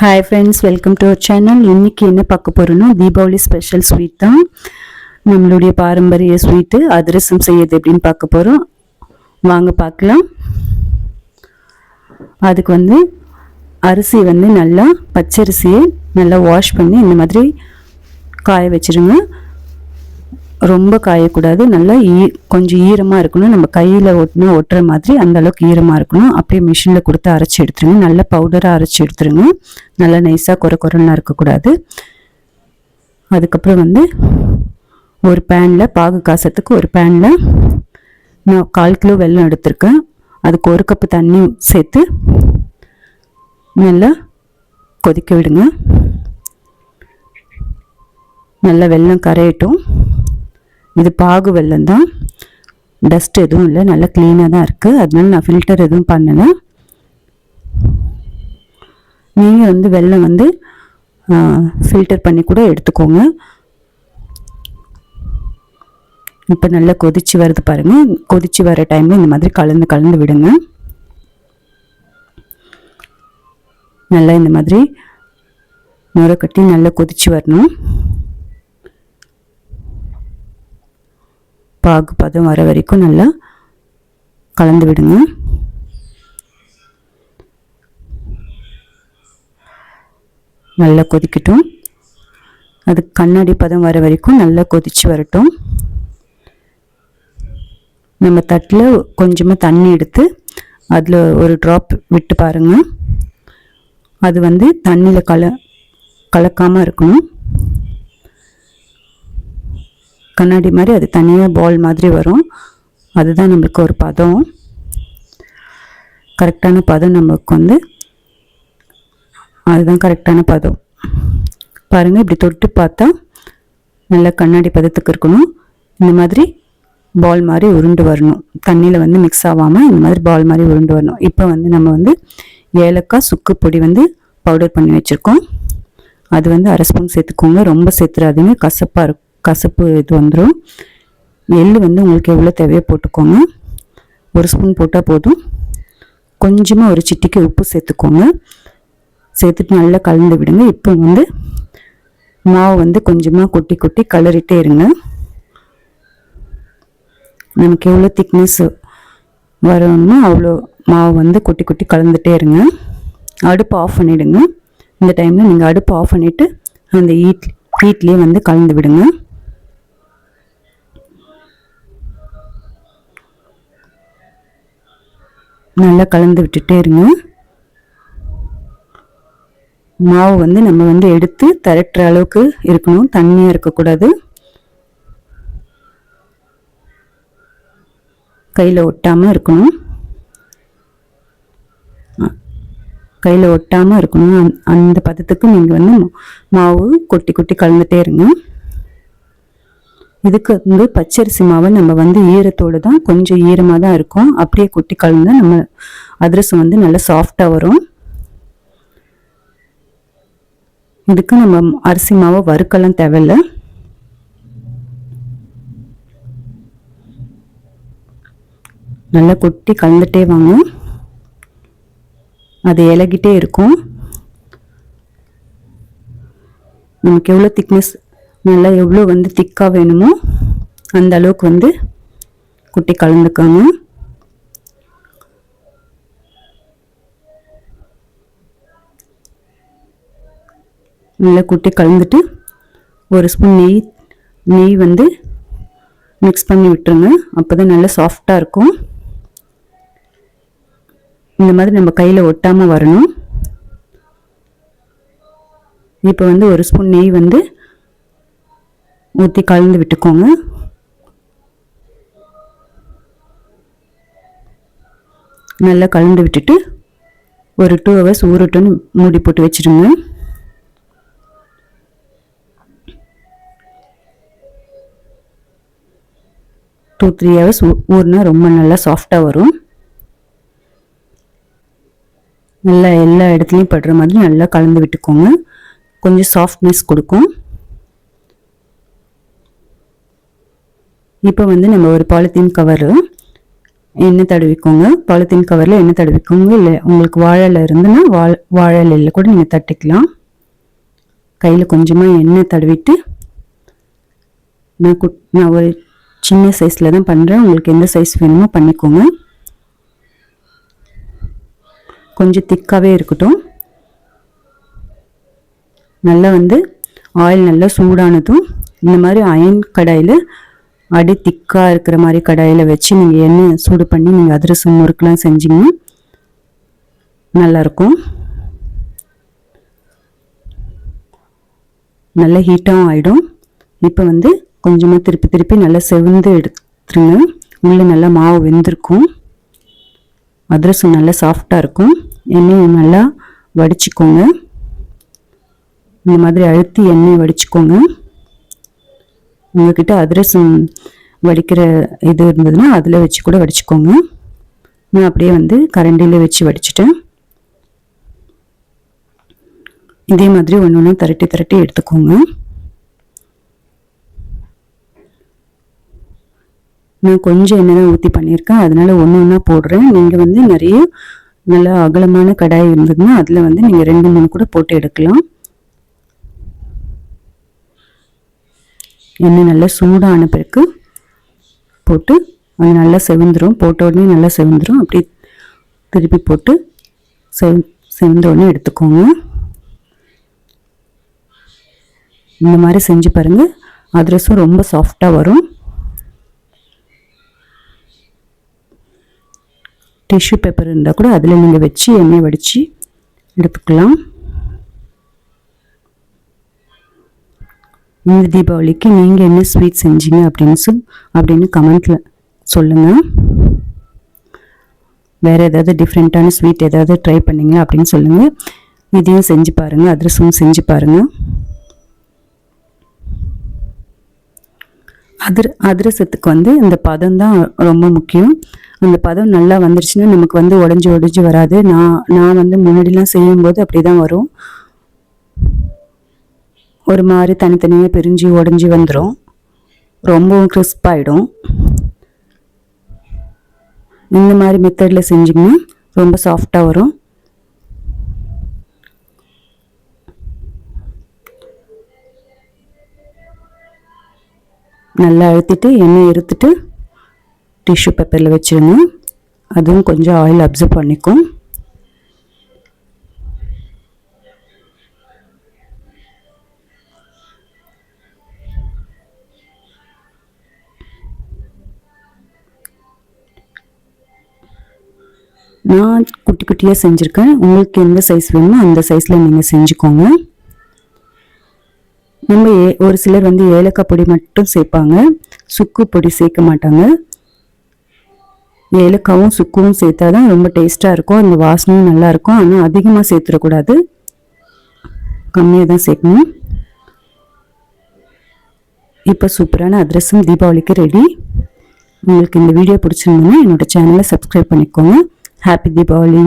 Hi friends welcome to our channel இன்னைக்கு என்ன பார்க்க போகிறோன்னா தீபாவளி ஸ்பெஷல் ஸ்வீட் தான். நம்மளுடைய பாரம்பரிய ஸ்வீட்டு அதிரசம் செய்யறது எப்படின்னு பார்க்க போகிறோம் வாங்க பார்க்கலாம். அதுக்கு வந்து அரிசி வந்து நல்லா பச்சரிசியை நல்லா வாஷ் பண்ணி இந்த மாதிரி காய வச்சுருங்க. ரொம்ப காயக்கூடாது. நல்லா ஈ கொஞ்சம் ஈரமாக இருக்கணும். நம்ம கையில் ஒட்டினா ஒட்டுற மாதிரி அந்த அளவுக்கு ஈரமாக இருக்கணும். அப்படியே மிஷினில் கொடுத்து அரைச்சி எடுத்துருங்க. நல்ல பவுடராக அரைச்சி எடுத்துருங்க. நல்லா நைஸாக குறை குறைலாம் இருக்கக்கூடாது. அதுக்கப்புறம் வந்து ஒரு பேனில் பாகு காசத்துக்கு ஒரு பேனில் நான் கால் கிலோ வெல்லம் எடுத்திருக்கேன். அதுக்கு ஒரு கப்பு தண்ணி சேர்த்து நல்லா கொதிக்க விடுங்க. நல்லா வெல்லம் கரையட்டும். இது பாகு வெள்ளம் தான். டஸ்ட் எதுவும் இல்லை. நல்லா க்ளீனாக தான் இருக்குது அதனால நான் ஃபில்டர் எதுவும் பண்ணலை. நீங்கள் வந்து வெள்ளம் வந்து ஃபில்டர் பண்ணி கூட எடுத்துக்கோங்க. இப்போ நல்லா கொதிச்சு வருது பாருங்கள் கொதிச்சு வர டைமில் இந்த மாதிரி கலந்து கலந்து விடுங்க. நல்லா இந்த மாதிரி முறை கட்டி நல்லா கொதிச்சு வரணும். பாகு பதம் வர வரைக்கும் நல்லா கலந்து விடுங்க. நல்லா கொதிக்கட்டும். அது கண்ணாடி பதம் வர வரைக்கும் நல்லா கொதிச்சு வரட்டும். நம்ம தட்டில் கொஞ்சமாக தண்ணி எடுத்து அதில் ஒரு ட்ராப் விட்டு பாருங்கள் அது வந்து தண்ணியில் கல கலக்காமல் இருக்கணும். கண்ணாடி மாதிரி அது தனியாக பால் மாதிரி வரும். அதுதான் நம்மளுக்கு ஒரு பதம். கரெக்டான பதம் நமக்கு வந்து அதுதான் கரெக்டான பதம். பாருங்கள் இப்படி தொட்டு பார்த்தா நல்ல கண்ணாடி பதத்துக்கு இருக்கணும். இந்த மாதிரி பால் மாதிரி உருண்டு வரணும். தண்ணியில் வந்து மிக்ஸ் ஆகாமல் இந்த மாதிரி பால் மாதிரி உருண்டு வரணும். இப்போ வந்து நம்ம வந்து ஏலக்காய் சுக்கு பொடி வந்து பவுடர் பண்ணி வச்சுருக்கோம். அது வந்து அரை ஸ்பூன் சேர்த்துக்கோங்க. ரொம்ப சேர்த்துறாதீங்க கசப்பாக இருக்கும். கசப்பு இது வந்துடும் எள் வந்து உங்களுக்கு எவ்வளோ தேவையோ போட்டுக்கோங்க. ஒரு ஸ்பூன் போட்டால் போதும். கொஞ்சமாக ஒரு சிட்டிக்கு உப்பு சேர்த்துக்கோங்க. சேர்த்துட்டு நல்லா கலந்து விடுங்க. இப்போ வந்து மாவு வந்து கொஞ்சமாக கொட்டி கொட்டி கலரிட்டே இருங்க. நமக்கு எவ்வளோ திக்னஸ் வரணும்னா அவ்வளோ மாவு வந்து கொட்டி கொட்டி கலந்துட்டே இருங்க. அடுப்பு ஆஃப் பண்ணிவிடுங்க இந்த டைமில் நீங்கள் அடுப்பு ஆஃப் பண்ணிவிட்டு அந்த ஈட் ஹீட்லேயே வந்து கலந்து விடுங்க. நல்லா கலந்து விட்டுட்டே இருங்க. மாவு வந்து நம்ம வந்து எடுத்து திரட்டுற அளவுக்கு இருக்கணும். தண்ணியாக இருக்கக்கூடாது. கையில் ஒட்டாமல் இருக்கணும். கையில் ஒட்டாமல் இருக்கணும். அந்த பதத்துக்கு நீங்கள் வந்து மாவு கொட்டி கொட்டி கலந்துகிட்டே இருங்க. இதுக்கு வந்து பச்சரிசி மாவை நம்ம வந்து ஈரத்தோடு தான் கொஞ்சம் ஈரமாக தான் இருக்கும். அப்படியே கொட்டி கலந்து நம்ம அதிரசம் வந்து நல்லா சாஃப்டாக வரும். இதுக்கு நம்ம அரிசி மாவை வறுக்கெல்லாம் தேவையில்ல. நல்லா கொட்டி கலந்துட்டே வாங்க. அது இலகிட்டே இருக்கும். நமக்கு எவ்வளோ திக்னஸ் நல்லா எவ்வளோ வந்து திக்காக வேணுமோ அந்த அளவுக்கு வந்து குட்டி கலந்துக்காங்க. நல்லா குட்டி கலந்துட்டு ஒரு ஸ்பூன் நெய் நெய் வந்து மிக்ஸ் பண்ணி விட்டுருங்க. அப்போ தான் நல்லா சாஃப்டாக இருக்கும். இந்த மாதிரி நம்ம கையில் ஒட்டாமல் வரணும். இப்போ வந்து ஒரு ஸ்பூன் நெய் வந்து ஊற்றி கலந்து விட்டுக்கோங்க. நல்லா கலந்து விட்டுட்டு ஒரு டூ ஹவர்ஸ் ஊருட்டுன்னு மூடி போட்டு வச்சுருங்க. டூ த்ரீ ஹவர்ஸ் ஊறினா ரொம்ப நல்லா சாஃப்டாக வரும். நல்லா எல்லா இடத்துலையும் படுற மாதிரி நல்லா கலந்து விட்டுக்கோங்க. கொஞ்சம் சாஃப்ட்னஸ் கொடுக்கும். இப்போ வந்து நம்ம ஒரு பாலித்தீன் கவரு எண்ணெய் தடவிக்கோங்க. பாலித்தீன் கவரில் எண்ணெய் தடவிக்கோங்க. இல்லை உங்களுக்கு வாழை இருந்துன்னா வாழ வாழை இலையில் கூட நீங்கள் தட்டிக்கலாம். கையில் கொஞ்சமாக எண்ணெய் தடவிட்டு நான் குட் நான் ஒரு சின்ன சைஸில் தான் பண்ணுறேன் உங்களுக்கு எந்த சைஸ் வேணுமோ பண்ணிக்கோங்க. கொஞ்சம் திக்காகவே இருக்கட்டும். நல்லா வந்து ஆயில் நல்லா சூடானதும் இந்த மாதிரி அயன் கடாயில் அடி திக்காக இருக்கிற மாதிரி கடாயில் வச்சு நீங்கள் எண்ணெய் சூடு பண்ணி நீங்கள் அதிரசம் முறுக்கெலாம் செஞ்சிங்கன்னா நல்லாயிருக்கும். நல்லா ஹீட்டாகவும் ஆகிடும் இப்போ வந்து கொஞ்சமாக திருப்பி திருப்பி நல்லா செவந்து எடுத்துருங்க. உள்ளே நல்லா மாவு வெந்திருக்கும். அதிரசம் நல்லா சாஃப்டாக இருக்கும். எண்ணெயை நல்லா வடிச்சுக்கோங்க. இந்த மாதிரி அழுத்தி எண்ணெய் வடிச்சுக்கோங்க. உங்ககிட்ட அதிரசம் வடிக்கிற இது இருந்ததுன்னா அதில் வச்சு கூட வடிச்சுக்கோங்க. நான் அப்படியே வந்து கரண்டியில் வச்சு வடிச்சிட்டேன். இதே மாதிரி ஒன்று ஒன்று திரட்டி திரட்டி எடுத்துக்கோங்க. நான் கொஞ்சம் எண்ணெய் தான் ஊற்றி பண்ணியிருக்கேன். அதனால ஒன்று ஒன்றா போடுறேன். நீங்கள் வந்து நிறைய நல்லா அகலமான கடாய் இருந்ததுன்னா அதில் வந்து நீங்கள் ரெண்டு மூணு கூட போட்டு எடுக்கலாம். எண்ணெய் நல்லா சூடான பிறகு போட்டு அது நல்லா செவந்துடும் போட்ட உடனே நல்லா செவந்துடும் அப்படி திருப்பி போட்டு செவ் செவந்த உடனே எடுத்துக்கோங்க. இந்த மாதிரி செஞ்சு பாருங்கள் அதிரசம் ரொம்ப சாஃப்டாக வரும். டிஷ்யூ பேப்பர் இருந்தால் கூட அதில் நீங்கள் வச்சு எண்ணெய் வடித்து எடுத்துக்கலாம். இந்த தீபாவளிக்கு நீங்கள் என்ன ஸ்வீட் செஞ்சீங்க அப்படின்னு சொல் அப்படின்னு கமெண்ட்டில் சொல்லுங்கள் வேறு ஏதாவது டிஃப்ரெண்ட்டான ஸ்வீட் ஏதாவது ட்ரை பண்ணுங்க அப்படின்னு சொல்லுங்கள் இதையும் செஞ்சு பாருங்கள் அதிரசமும் செஞ்சு பாருங்கள் அதிர அதிரசத்துக்கு வந்து இந்த பதம் தான் ரொம்ப முக்கியம். அந்த பதம் நல்லா வந்துருச்சுன்னா நமக்கு வந்து உடஞ்சி உடஞ்சி வராது. நான் நான் வந்து முன்னாடிலாம் செய்யும்போது அப்படி தான் வரும். ஒரு மாதிரி தனித்தனியாக பிரிஞ்சு உடஞ்சி வந்துடும் ரொம்பவும் கிறிஸ்பாயிடும் இந்த மாதிரி மெத்தடில் செஞ்சிங்கன்னா ரொம்ப சாஃப்டாக வரும். நல்லா அழுத்திட்டு எண்ணெய் இருத்துட்டு டிஷ்யூ பேப்பரில் வச்சுருங்க. அதுவும் கொஞ்சம் ஆயில் அப்சர்வ் பண்ணிக்கும். நான் குட்டி குட்டியாக செஞ்சுருக்கேன். உங்களுக்கு எந்த சைஸ் வேணுமோ அந்த சைஸில் நீங்கள் செஞ்சுக்கோங்க. நம்ம ஏ ஒரு சிலர் வந்து ஏலக்காய் பொடி மட்டும் சேர்ப்பாங்க. சுக்கு பொடி சேர்க்க மாட்டாங்க. ஏலக்காவும் சுக்கும் சேர்த்தா தான் ரொம்ப டேஸ்ட்டாக இருக்கும். அந்த வாசனையும் நல்லாயிருக்கும் ஆனால் அதிகமாக சேர்த்துடக்கூடாது. கம்மியாக தான் சேர்க்கணும். இப்போ சூப்பரான அதிரசம் தீபாவளிக்கு ரெடி உங்களுக்கு இந்த வீடியோ பிடிச்சிருந்ததுன்னா என்னோடய சேனலை சப்ஸ்கிரைப் பண்ணிக்கோங்க. ஹாப்பி தீபாவளி